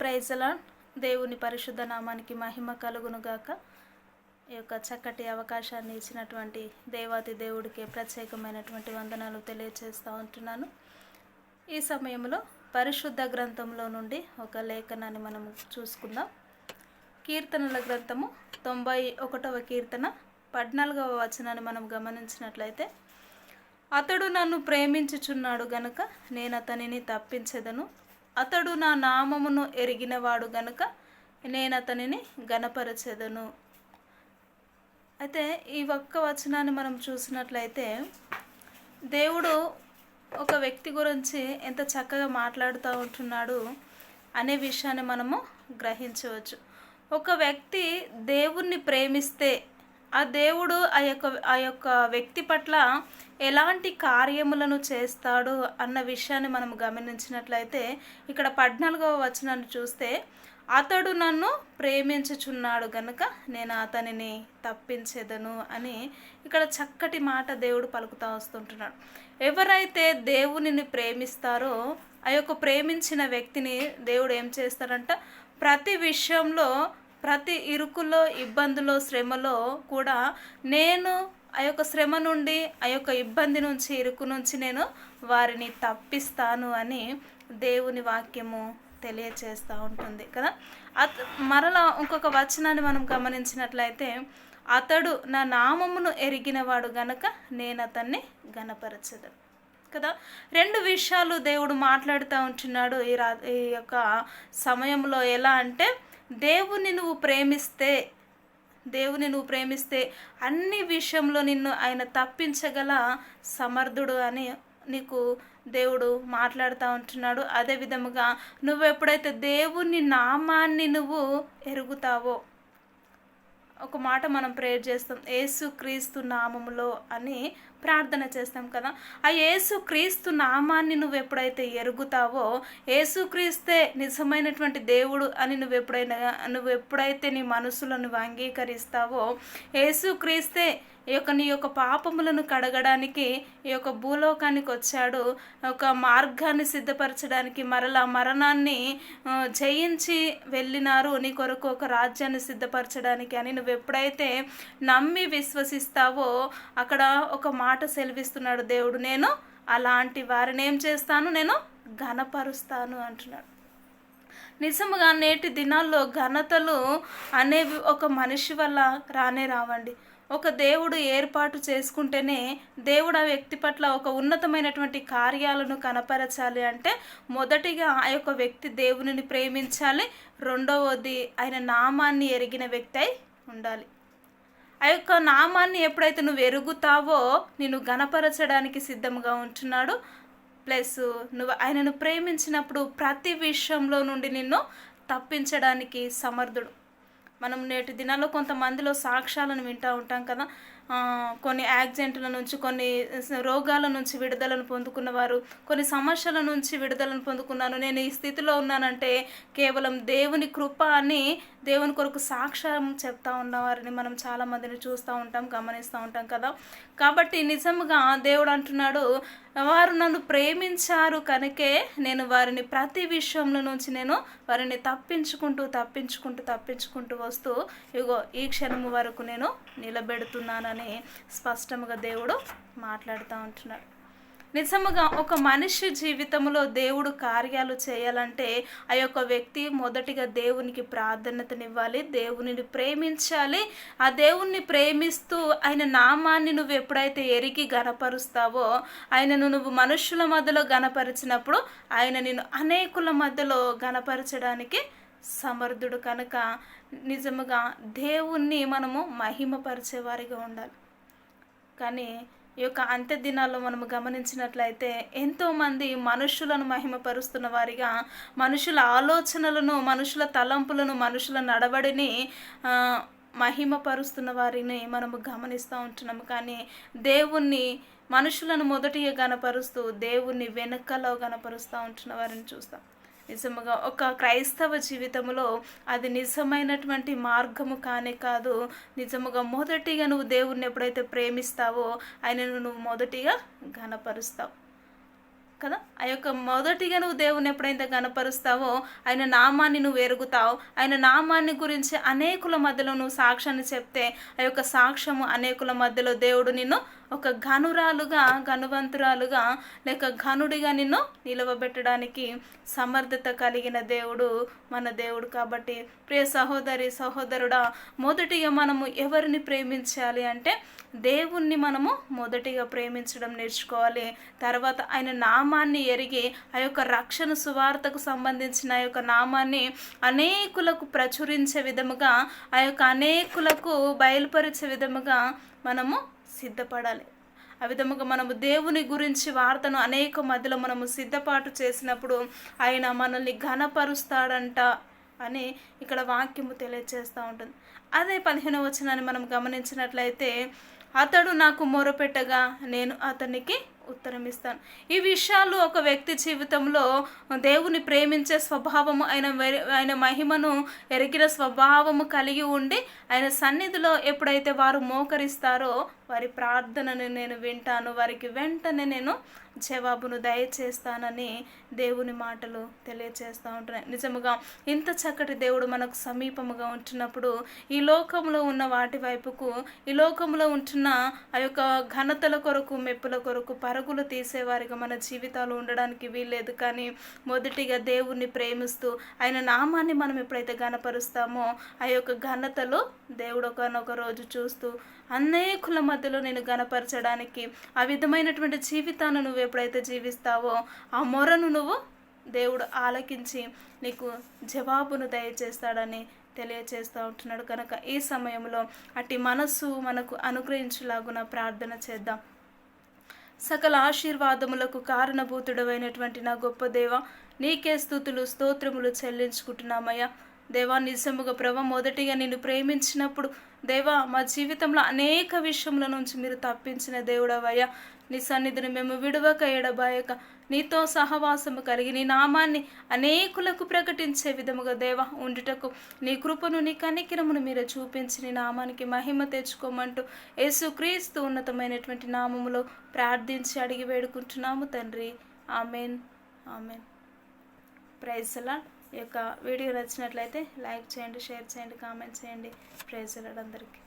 ప్రైజలా దేవుని పరిశుద్ధ నామానికి మహిమ కలుగునుగాక. ఈ యొక్క చక్కటి అవకాశాన్ని ఇచ్చినటువంటి దేవాతి దేవుడికి ప్రత్యేకమైనటువంటి వందనాలు తెలియజేస్తూ ఉంటున్నాను. ఈ సమయంలో పరిశుద్ధ గ్రంథంలో నుండి ఒక లేఖనాన్ని మనం చూసుకుందాం. కీర్తనల గ్రంథము తొంభై ఒకటవ కీర్తన పద్నాలుగవ వచనాన్ని మనం గమనించినట్లయితే అతడు నన్ను ప్రేమించుచున్నాడు గనుక నేను అతనిని తప్పించెదను. అతడు నా నామమును ఎరిగినవాడు గనుక నేను అతనిని గనపరచెదను అయితే ఈ ఒక్క వచనాన్ని మనం చూసినట్లయితే దేవుడు ఒక వ్యక్తి గురించి ఎంత చక్కగా మాట్లాడుతూ ఉంటున్నాడు అనే విషయాన్ని మనము గ్రహించవచ్చు. ఒక వ్యక్తి దేవుణ్ణి ప్రేమిస్తే ఆ దేవుడు ఆ యొక్క ఆ యొక్క వ్యక్తి పట్ల ఎలాంటి కార్యములను చేస్తాడు అన్న విషయాన్ని మనం గమనించినట్లయితే ఇక్కడ పద్నాలుగవ వచనాన్ని చూస్తే అతడు నన్ను ప్రేమించుచున్నాడు గనుక నేను అతనిని తప్పించేదను అని ఇక్కడ చక్కటి మాట దేవుడు పలుకుతా వస్తుంటున్నాడు. ఎవరైతే దేవునిని ప్రేమిస్తారో ఆ యొక్క ప్రేమించిన వ్యక్తిని దేవుడు ఏం చేస్తాడంట ప్రతి విషయంలో ప్రతి ఇరుకులో ఇబ్బందులో శ్రమలో కూడా నేను ఆ యొక్క శ్రమ నుండి ఆ యొక్క ఇబ్బంది నుంచి ఇరుకు నుంచి నేను వారిని తప్పిస్తాను అని దేవుని వాక్యము తెలియచేస్తూ ఉంటుంది కదా? అత మరలా ఇంకొక వచనాన్ని మనం గమనించినట్లయితే అతడు నా నామమును ఎరిగినవాడు గనక నేను అతన్ని గనపరచదు కదా? రెండు విషయాలు దేవుడు మాట్లాడుతూ ఉంటున్నాడు ఈ రా ఈ యొక్క సమయంలో ఎలా అంటే దేవుని నువ్వు ప్రేమిస్తే దేవుని నువ్వు ప్రేమిస్తే అన్ని విషయంలో నిన్ను ఆయన తప్పించగల సమర్థుడు అని నీకు దేవుడు మాట్లాడుతూ ఉంటున్నాడు. అదే విధముగా నువ్వు ఎప్పుడైతే దేవుని నామాన్ని నువ్వు ఎరుగుతావో ఒక మాట మనం ప్రేయర్ చేస్తాం ఏసు క్రీస్తు నామములో అని ప్రార్థన చేస్తాం కదా. ఆ యేసు క్రీస్తు నామాన్ని నువ్వు ఎప్పుడైతే ఎరుగుతావో ఏసు క్రీస్తే నిజమైనటువంటి దేవుడు అని నువ్వు ఎప్పుడైనా నువ్వు ఎప్పుడైతే నీ మనసులో నువ్వు అంగీకరిస్తావో ఏసు క్రీస్తే ఈ యొక్క నీ యొక్క పాపములను కడగడానికి ఈ యొక్క భూలోకానికి వచ్చాడు. ఒక మార్గాన్ని సిద్ధపరచడానికి మరలా మరణాన్ని జయించి వెళ్ళినారు. నీ కొరకు ఒక రాజ్యాన్ని సిద్ధపరచడానికి అని నువ్వు ఎప్పుడైతే నమ్మి విశ్వసిస్తావో అక్కడ ఒక మాట సెలవిస్తున్నాడు దేవుడు. నేను అలాంటి వారిని ఏం చేస్తాను? నేను ఘనపరుస్తాను అంటున్నాడు. నిజముగా నేటి దినాల్లో ఘనతలు అనేవి ఒక మనిషి వల్ల రానే రావండి. ఒక దేవుడు ఏర్పాటు చేసుకుంటేనే దేవుడు ఆ వ్యక్తి పట్ల ఒక ఉన్నతమైనటువంటి కార్యాలను కనపరచాలి అంటే మొదటిగా ఆ యొక్క వ్యక్తి దేవునిని ప్రేమించాలి రెండవది ఆయన నామాన్ని ఎరిగిన వ్యక్తి అయి ఉండాలి. ఆ యొక్క నామాన్ని ఎప్పుడైతే నువ్వు ఎరుగుతావో నేను గనపరచడానికి సిద్ధంగా ఉంటున్నాడు. ప్లస్ నువ్వు ఆయనను ప్రేమించినప్పుడు ప్రతి విషయంలో నుండి నిన్ను తప్పించడానికి సమర్థుడు. మనం నేటి దినాల్లో కొంతమందిలో సాక్ష్యాలను వింటూ ఉంటాం కదా. కొన్ని యాక్సిడెంట్ల నుంచి కొన్ని రోగాల నుంచి విడుదలను పొందుకున్నవారు కొన్ని సమస్యల నుంచి విడుదలను పొందుకున్నాను. నేను ఈ స్థితిలో ఉన్నానంటే కేవలం దేవుని కృప అని దేవుని కొరకు సాక్ష్యం చెప్తా ఉన్నవారిని మనం చాలామందిని చూస్తూ ఉంటాం గమనిస్తూ ఉంటాం కదా. కాబట్టి నిజంగా దేవుడు అంటున్నాడు వారు నన్ను ప్రేమించారు కనుకే నేను వారిని ప్రతి విషయంలో నుంచి నేను వారిని తప్పించుకుంటూ తప్పించుకుంటూ తప్పించుకుంటూ వస్తూ ఇగో ఈ క్షణము వరకు నేను నిలబెడుతున్నానని స్పష్టంగా దేవుడు మాట్లాడుతూ ఉంటున్నాడు. నిజముగా ఒక మనిషి జీవితంలో దేవుడు కార్యాలు చేయాలంటే ఆ యొక్క వ్యక్తి మొదటిగా దేవునికి ప్రాధాన్యతనివ్వాలి దేవునిని ప్రేమించాలి. ఆ దేవుణ్ణి ప్రేమిస్తూ ఆయన నామాన్ని నువ్వు ఎప్పుడైతే ఎరిగి గనపరుస్తావో ఆయనను నువ్వు మనుషుల మధ్యలో గనపరిచినప్పుడు ఆయన నిన్ను అనేకుల మధ్యలో గనపరచడానికి సమర్థుడు కనుక నిజముగా దేవుణ్ణి మనము మహిమపరిచేవారిగా ఉండాలి. కానీ ఈ యొక్క అంత్య దినాల్లో మనము గమనించినట్లయితే ఎంతోమంది మనుషులను మహిమపరుస్తున్న వారిగా మనుషుల ఆలోచనలను మనుషుల తలంపులను మనుషుల నడవడిని మహిమపరుస్తున్న వారిని మనము గమనిస్తూ ఉంటున్నాము. కానీ దేవుణ్ణి మనుషులను మొదటిగా గనపరుస్తూ దేవుణ్ణి వెనకలో గనపరుస్తూ ఉంటున్న వారిని చూస్తాం. నిజముగా ఒక క్రైస్తవ జీవితంలో అది నిజమైనటువంటి మార్గము కానే కాదు. నిజముగా మొదటిగా నువ్వు దేవుణ్ణి ఎప్పుడైతే ప్రేమిస్తావో ఆయనను నువ్వు మొదటిగా ఘనపరుస్తావు. కదా? ఆ యొక్క మొదటిగా నువ్వు దేవుని ఎప్పుడైతే గనపరుస్తావో ఆయన నామాన్ని నువ్వు ఎరుగుతావు. ఆయన నామాన్ని గురించి అనేకుల మధ్యలో నువ్వు సాక్ష్యాన్ని చెప్తే ఆ యొక్క సాక్ష్యము అనేకుల మధ్యలో దేవుడు నిన్ను ఒక ఘనురాలుగా ఘనువంతురాలుగా లేక ఘనుడిగా నిన్ను నిలవబెట్టడానికి సమర్థత కలిగిన దేవుడు మన దేవుడు కాబట్టి ప్రియ సహోదరి సహోదరుడా మొదటిగా మనము ఎవరిని ప్రేమించాలి అంటే దేవుణ్ణి మనము మొదటిగా ప్రేమించడం నేర్చుకోవాలి. తర్వాత ఆయన నామాన్ని ఎరిగి ఆ యొక్క రక్షణ సువార్తకు సంబంధించిన ఆ యొక్క నామాన్ని అనేకులకు ప్రచురించే విధముగా ఆ యొక్క అనేకులకు బయలుపరిచే విధముగా మనము సిద్ధపడాలి. ఆ విధముగా మనము దేవుని గురించి వార్తను అనేక మధ్యలో మనము సిద్ధపాటు చేసినప్పుడు ఆయన మనల్ని ఘనపరుస్తాడంట అని ఇక్కడ వాక్యము తెలియజేస్తూ ఉంటుంది. అదే పదిహేను వచనాన్ని మనం గమనించినట్లయితే అతడు నాకు మొరపెట్టగా నేను అతనికి ఉత్తరం ఇస్తాను ఈ విషయాలు ఒక వ్యక్తి జీవితంలో దేవుని ప్రేమించే స్వభావము ఆయన ఆయన మహిమను ఎరిగిన స్వభావము కలిగి ఉండి ఆయన సన్నిధిలో ఎప్పుడైతే వారు మోకరిస్తారో వారి ప్రార్థనను నేను వింటాను. వారికి వెంటనే నేను జవాబును దయచేస్తానని దేవుని మాటలు తెలియచేస్తూ ఉంటున్నాయి. నిజముగా ఇంత చక్కటి దేవుడు మనకు సమీపముగా ఉంటున్నప్పుడు ఈ లోకంలో ఉన్న వాటి వైపుకు ఈ లోకంలో ఉంటున్న ఆ యొక్క ఘనతల కొరకు మెప్పుల కొరకు పరుగులు తీసేవారిగా మన జీవితాలు ఉండడానికి వీల్లేదు. కానీ మొదటిగా దేవుణ్ణి ప్రేమిస్తూ ఆయన నామాన్ని మనం ఎప్పుడైతే ఘనపరుస్తామో ఆ యొక్క ఘనతలు దేవుడు ఒకనొక రోజు చూస్తూ అనేకుల మధ్యలో నేను ఘనపరచడానికి ఆ విధమైనటువంటి జీవితాన్ని నువ్వు ఎప్పుడైతే జీవిస్తావో ఆ మొరను నువ్వు దేవుడు ఆలకించి నీకు జవాబును దయచేస్తాడని తెలియచేస్తూ ఉంటున్నాడు. కనుక ఈ సమయంలో అట్టి మనస్సు మనకు అనుగ్రహించులాగున ప్రార్థన చేద్దాం. సకల ఆశీర్వాదములకు కారణభూతుడమైనటువంటి నా గొప్ప దేవ నీకే స్థుతులు స్తోత్రములు చెల్లించుకుంటున్నామయ్యా. దేవా నిజముగా ప్రభ మొదటిగా నిన్ను ప్రేమించినప్పుడు దేవా మా జీవితంలో అనేక విషయముల నుంచి మీరు తప్పించిన దేవుడవయ్యా. నీ సన్నిధిని మేము విడవక ఎడబాయక నీతో సహవాసము కలిగి నీ నామాన్ని అనేకులకు ప్రకటించే విధముగా దేవ ఉండుటకు నీ కృపను నీ కనికిరమును మీరు చూపించి నీ నామానికి మహిమ తెచ్చుకోమంటూ యేసుక్రీస్తు ఉన్నతమైనటువంటి నామములో ప్రార్థించి అడిగి వేడుకుంటున్నాము తండ్రి. ఆమెన్. ఆమెన్. ప్రైజ్లా ఈ యొక్క వీడియో నచ్చినట్లయితే లైక్ చేయండి షేర్ చేయండి కామెంట్ చేయండి. ప్రేజ్ అందరికీ